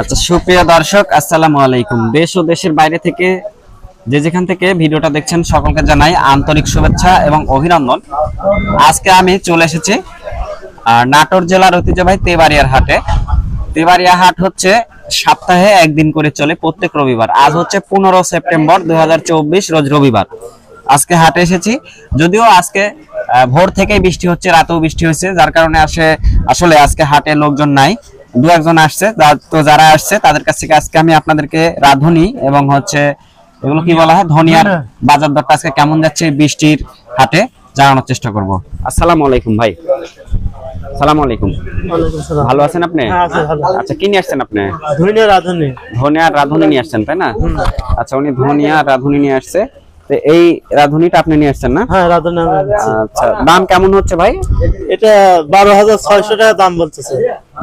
আচ্ছা সুপ্রিয় দর্শক, আসসালামু আলাইকুম। দেশ ও দেশের বাইরে থেকে যে যেখান থেকে ভিডিওটা দেখছেন, সকলকে জানাই আন্তরিক শুভেচ্ছা এবং অভিনন্দন। আজকে আমি চলে এসেছি নাটোর জেলার ঐতিহ্যবাহী তেবাড়িয়ার হাটে। তেবাড়িয়া হাট হচ্ছে সপ্তাহে একদিন করে চলে, প্রত্যেক রবিবার। আজ হচ্ছে পনেরো সেপ্টেম্বর দুই হাজার চব্বিশ, রোজ রবিবার। আজকে হাটে এসেছি, যদিও আজকে ভোর থেকেই বৃষ্টি হচ্ছে, রাতেও বৃষ্টি হয়েছে, যার কারণে আসে আসলে আজকে হাটে লোকজন নাই। দু একজন আসছে তো যারা আসছে তাদের কাছ থেকে আজকে আমি আপনাদেরকে রাধুনি এবং হচ্ছে এগুলো কি বলা হয়? ধনিয়ার বাজার দরটা আজকে কেমন যাচ্ছে বৃষ্টির হাটে জানানোর চেষ্টা করব। আসসালামু আলাইকুম ভাই। সালাম আলাইকুম। ভালো আছেন আপনি? হ্যাঁ। আচ্ছা কি নিয়ে আসছেন আপনি? ধুইনে রাধুনি। ধনিয়া আর রাধুনি নিয়ে আসছেন তাই না? আচ্ছা উনি ধনিয়া আর রাধুনি নিয়ে আসছে। এই রাধুনিটা আপনি নিয়ে আসছেন না? হ্যাঁ রাধুনি আচ্ছা দাম কেমন হচ্ছে ভাই? এটা বারো হাজার ছয়শো টাকা দাম বলতেছে।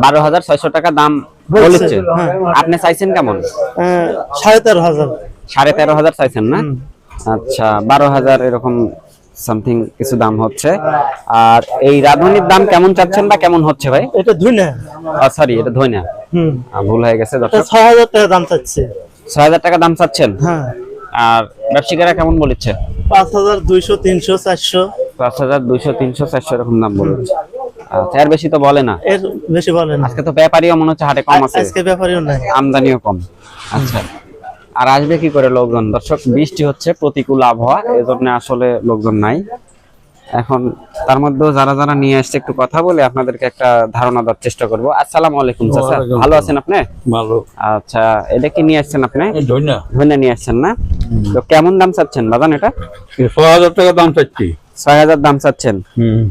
বারো হাজার ছয়শো টাকা দাম বলছে, হ্যাঁ। আপনি চাইছেন কেমন? আহ, সাড়ে তেরো হাজার। সাড়ে তেরো হাজার চাইছেন না? আচ্ছা বারো হাজার এরকম সামথিং কিছু দাম হচ্ছে। আর এই রাধুনির দাম কেমন চাচ্ছেন বা কেমন হচ্ছে ভাই? এটা ধুইনে। সরি এটা ধনিয়া হুম। ভুল হয়ে গেছে এটা দর্শক ছয় হাজার টাকা দাম চাচ্ছে। হাজার টাকা দাম চাচ্ছেন? হ্যাঁ। আর ব্যবসায়ীরা কেমন বলেছে? পাঁচ হাজার দুইশো তিনশো চারশো। পাঁচ হাজার দুইশো তিনশো চারশো এরকম দাম বলেছে। আচ্ছা এর বেশি তো বলে না। এর বেশি না। আজকে তো ব্যাপারীও মনে হচ্ছে হাটে কম আছে। আজকে ব্যাপারেও নাই। আমদানিও কম। আচ্ছা। আর আসবে কি করে লোকজন? দর্শক বৃষ্টি হচ্ছে প্রতিকূল আবহাওয়া এজন্য আসলে লোকজন নাই। এখন তার মধ্যেও যারা যারা নিয়ে আসছে একটু কথা বলে আপনাদেরকে একটা ধারণা দেওয়ার চেষ্টা করব। আসসালাম আলাইকুম চাচা। ভালো আছেন আপনি? ভালো। আচ্ছা এটা কি নিয়ে আসছেন আপনি? এই ধন্যা নিয়ে আসছেন না? তো কেমন দাম চাচ্ছেন বাজান এটা? ছ হাজার টাকা দাম চাচ্ছি। ছয় হাজার দাম চাচ্ছেন।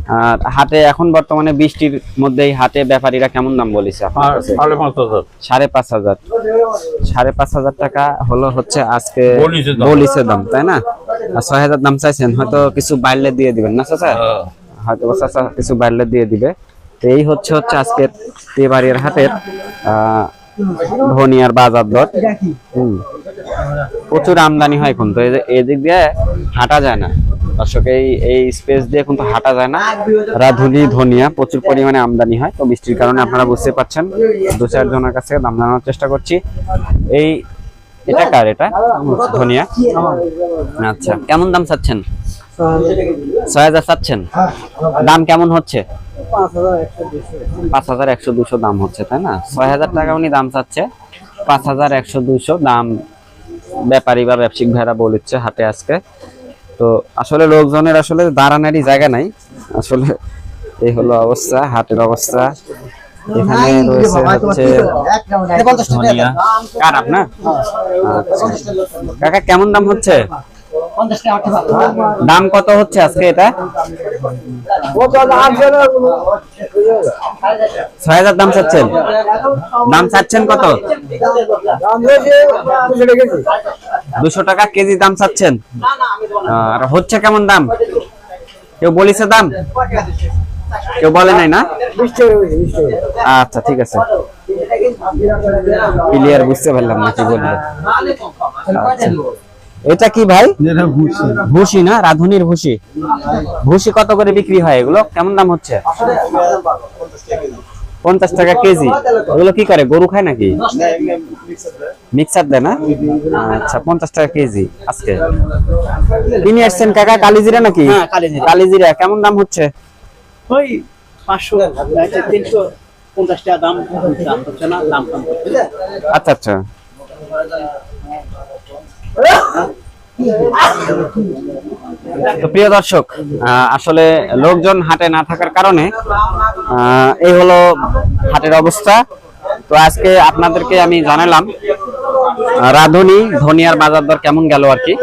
আর হাটে এখন বর্তমানে বৃষ্টির মধ্যেই হাটে ব্যাপারীরা কেমন দাম বলেছে? সাড়ে পাঁচ হাজার। সাড়ে পাঁচ হাজার। টাকা হলো হচ্ছে আজকে বলিসের দাম। তাই না? আর ছয় হাজার দাম চাইছেন হয়তো কিছু বাড়লে দিয়ে দিবেন না চাচা? হ্যাঁ। হয়তো চাচা কিছু বাড়লে দিয়ে দিবে। তো এই হচ্ছে হচ্ছে আজকের তেবাড়িয়ার হাটের আহ ধনিয়ার বাজার দর। হুম। প্রচুর আমদানি হয় এই যে- এদিক দিয়ে হাঁটা যায় না। দর্শক, এই এই স্পেস দিয়ে কিন্তু হাঁটা যায় না। রাধুনি, ধনিয়া প্রচুর পরিমাণে আমদানি হয়। তো বৃষ্টির কারণে আপনারা বুঝতে পারছেন, দু চারজনের কাছে দাম জানানোর চেষ্টা করছি। এই, এটা কার এটা? ধনিয়া। আচ্ছা কেমন দাম চাচ্ছেন? ছয় হাজার চাচ্ছেন? দাম কেমন হচ্ছে? পাঁচ হাজার একশো দুশো দাম হচ্ছে, তাই না? ছয় হাজার টাকা উনি দাম চাচ্ছে। পাঁচ হাজার একশো দুশো দাম। ব্যাপারী বা ব্যবসায়িক ভাইরা বলেছে হাটে আজকে। তো আসলে লোকজনের আসলে দাঁড়ানোরই জায়গা নাই। আসলে এই হলো অবস্থা হাটের অবস্থা। এখানে রয়েছে হচ্ছে আচ্ছা। কাকা কেমন দাম হচ্ছে? দাম কত হচ্ছে আজকে এটা? ছয় হাজার দাম চাচ্ছেন। দাম চাচ্ছেন কত? দুশো টাকা কেজি দাম চাচ্ছেন? আর হচ্ছে কেমন দাম? কেউ বলিছে দাম? কেউ বলে নাই না? আচ্ছা ঠিক আছে। ক্লিয়ার বুঝতে পারলাম না কি বললে। আচ্ছা। এটা কি ভাই? ভুসি না? রাধুনির ভুসি। ভুসি কত করে বিক্রি হয় এগুলো? কেমন দাম হচ্ছে? পঞ্চাশ টাকা কেজি। ওগুলো কি করে? গরু খায় নাকি? মিক্সার দেয় না? আচ্ছা পঞ্চাশ টাকা কেজি আজকে। তিনি আসছেন কাকা কালিজিরা নাকি? হ্যাঁ, কালিজিরা। কেমন দাম হচ্ছে? ওই পাঁচশো তিনশো পঞ্চাশ টাকা দাম দাম হচ্ছে না দাম কম আচ্ছা আচ্ছা। তো প্রিয় দর্শক আসলে লোকজন হাটে না থাকার কারণে এই হলো হাটের অবস্থা। তো আজকে আপনাদেরকে আমি জানালাম রাঁধুনি, ধনিয়ার বাজার দর কেমন গেল আর কি?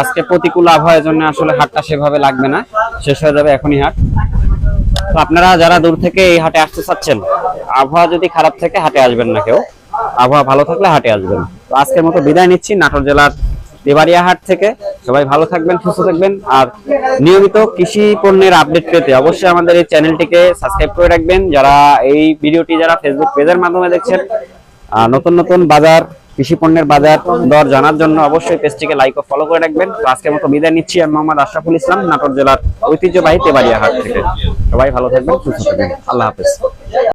আজকে প্রতিকূল আবহাওয়ার জন্য আসলে হাটটা সেভাবে লাগবে না, শেষ হয়ে যাবে এখনই হাট। তো আপনারা যারা দূর থেকে এই হাটে আসতে চাচ্ছেন, আবহাওয়া যদি খারাপ থাকে, হাটে আসবেন না কেউ। আবহাওয়া ভালো থাকলে হাটে আসবেন। তো আজকের মতো বিদায় নিচ্ছি, নাটোর জেলার দেবারিয়া হাট থেকে। সবাই ভালো থাকবেন, সুস্থ থাকবেন। আর নিয়মিত কৃষি পণ্যের আপডেট পেতে অবশ্যই আমাদের এই চ্যানেলটিকে সাবস্ক্রাইব করে রাখবেন। যারা এই ভিডিওটি যারা ফেসবুক পেজের মাধ্যমে দেখছেন নতুন নতুন বাজার, কৃষি পণ্যের বাজার দর জানার জন্য অবশ্যই পেজটিকে লাইক ও ফলো করে রাখবেন। আজকের মতো বিদায় নিচ্ছি আমি মোহাম্মদ আশরাফুল ইসলাম, নাটোর জেলার ঐতিহ্যবাহী তেবাড়িয়া হাট থেকে। সবাই ভালো থাকবেন, সুস্থ থাকবেন। আল্লাহ হাফেজ।